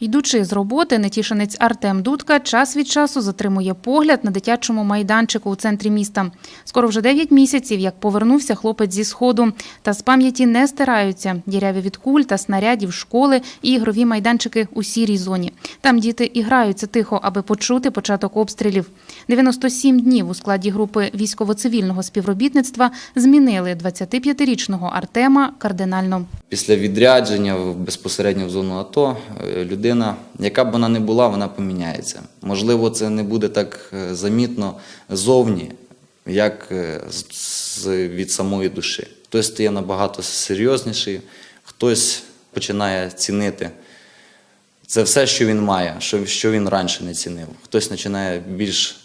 Йдучи з роботи, нетішинець Артем Дудка час від часу затримує погляд на дитячому майданчику у центрі міста. Скоро вже 9 місяців, як повернувся хлопець зі сходу. Та з пам'яті не стираються діряві від куль та снарядів школи і ігрові майданчики у сірій зоні. Там діти і граються тихо, аби почути початок обстрілів. 97 днів у складі групи військово-цивільного співробітництва змінили 25-річного Артема кардинально. Після відрядження безпосередньо в зону АТО е, людина, яка б вона не була, вона поміняється. Можливо, це не буде так е, замітно зовні, як е, від самої душі. Хтось стає набагато серйозніший, хтось починає цінити це все, що він має, що він раніше не цінив. Хтось починає більш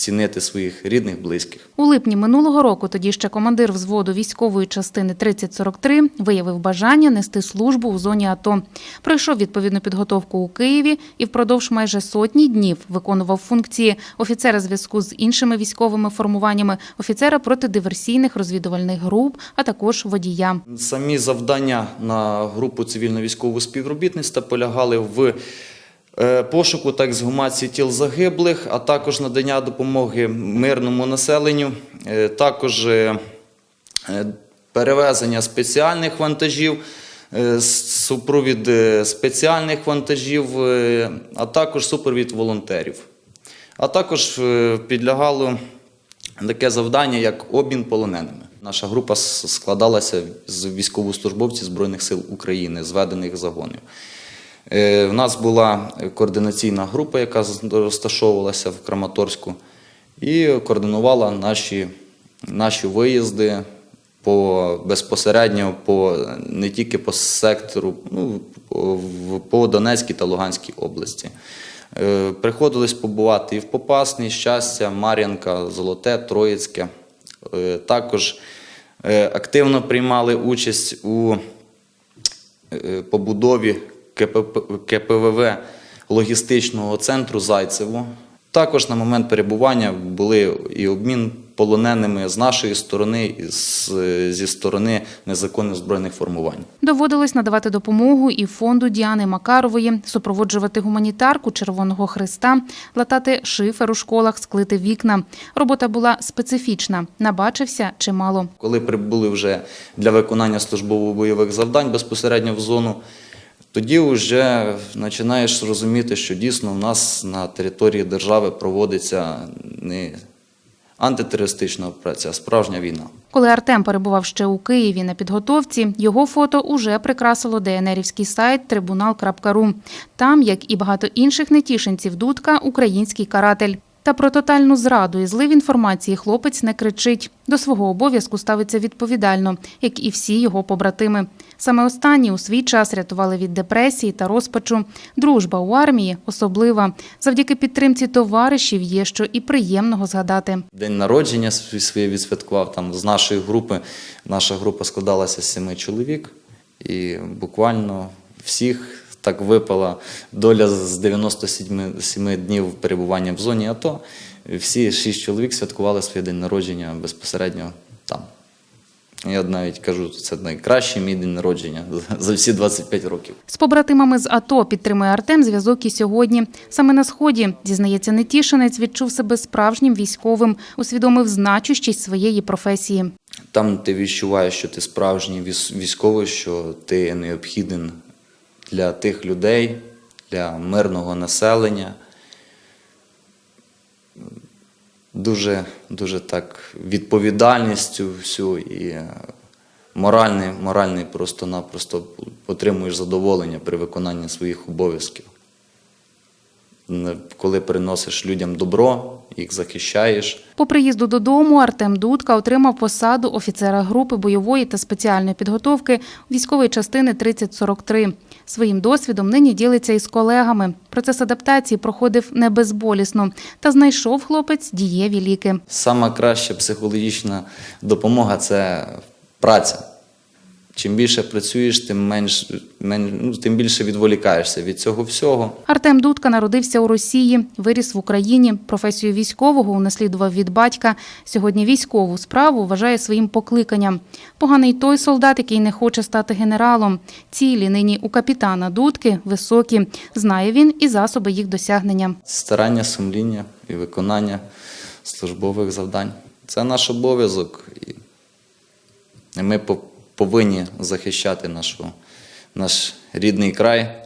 цінити своїх рідних, близьких. У липні минулого року тоді ще командир взводу військової частини 3043 виявив бажання нести службу у зоні АТО. Пройшов відповідну підготовку у Києві і впродовж майже сотні днів виконував функції офіцера зв'язку з іншими військовими формуваннями, офіцера протидиверсійних розвідувальних груп, а також водія. Самі завдання на групу цивільно-військового співробітництва полягали в пошуку та ексгумації тіл загиблих, а також надання допомоги мирному населенню, е, також е, е, перевезення спеціальних вантажів, е, супровід е, спеціальних вантажів, е, а також супровід волонтерів. А також е, підлягало таке завдання, як обмін полоненими. Наша група складалася з військовослужбовців Збройних сил України, зведених загонів. Е, В нас була координаційна група, яка розташовувалася в Краматорську, і координувала наші, наші виїзди по, безпосередньо по, не тільки по сектору, ну, по, Донецькій та Луганській області. Е, Приходилось побувати і в Попасні, Щастя, Мар'янка, Золоте, Троїцьке. Е, Також е, активно приймали участь у е, побудові КПВВ логістичного центру Зайцево. Також на момент перебування були і обмін полоненими з нашої сторони, і з, зі сторони незаконних збройних формувань. Доводилось надавати допомогу і фонду Діани Макарової, супроводжувати гуманітарку Червоного Христа, латати шифер у школах, склити вікна. Робота була специфічна, набачився чимало. Коли прибули вже для виконання службово-бойових завдань безпосередньо в зону, тоді вже починаєш розуміти, що дійсно в нас на території держави проводиться не антитерористична операція, а справжня війна. Коли Артем перебував ще у Києві на підготовці, його фото уже прикрасило ДНРівський сайт трибунал.ру. Там, як і багато інших нетішинців Дудка, український каратель. Та про тотальну зраду і злив інформації хлопець не кричить. До свого обов'язку ставиться відповідально, як і всі його побратими. Саме останні у свій час рятували від депресії та розпачу. Дружба у армії особлива. Завдяки підтримці товаришів є що і приємного згадати. День народження своє відсвяткував там з нашої групи. Наша група складалася з семи чоловік, і буквально всіх так випала доля з 97 семи днів перебування в зоні АТО. Всі шість чоловік святкували свій день народження безпосередньо там. Я навіть кажу, це найкращий мій день народження за всі 25 років. З побратимами з АТО підтримує Артем зв'язок і сьогодні. Саме на сході, зізнається Нетішинець, відчув себе справжнім військовим, усвідомив значущість своєї професії. Там ти відчуваєш, що ти справжній військовий, що ти необхіден для тих людей, для мирного населення. Дуже, дуже так відповідальністю всю і е, моральний, моральний просто-напросто отримуєш задоволення при виконанні своїх обов'язків. Коли приносиш людям добро, їх захищаєш. По приїзду додому Артем Дудка отримав посаду офіцера групи бойової та спеціальної підготовки військової частини 3043. Своїм досвідом нині ділиться із колегами. Процес адаптації проходив не безболісно, та знайшов хлопець дієві ліки. Сама краща психологічна допомога це праця. Чим більше працюєш, тим менш, мен, ну, тим більше відволікаєшся від цього всього. Артем Дудка народився у Росії, виріс в Україні. Професію військового унаслідував від батька. Сьогодні військову справу вважає своїм покликанням. Поганий той солдат, який не хоче стати генералом. Цілі нині у капітана Дудки високі. Знає він і засоби їх досягнення. Старання, сумління і виконання службових завдань. Це наш обов'язок. І ми по- повинні захищати нашу, наш рідний край,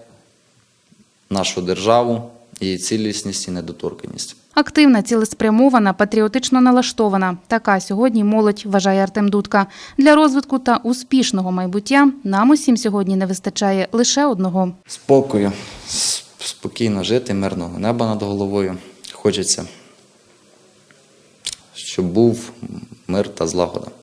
нашу державу, її цілісність і недоторканність. Активна, цілеспрямована, патріотично налаштована. Така сьогодні молодь, вважає Артем Дудка. Для розвитку та успішного майбуття нам усім сьогодні не вистачає лише одного. Спокою, спокійно жити, мирного неба над головою. Хочеться, щоб був мир та злагода.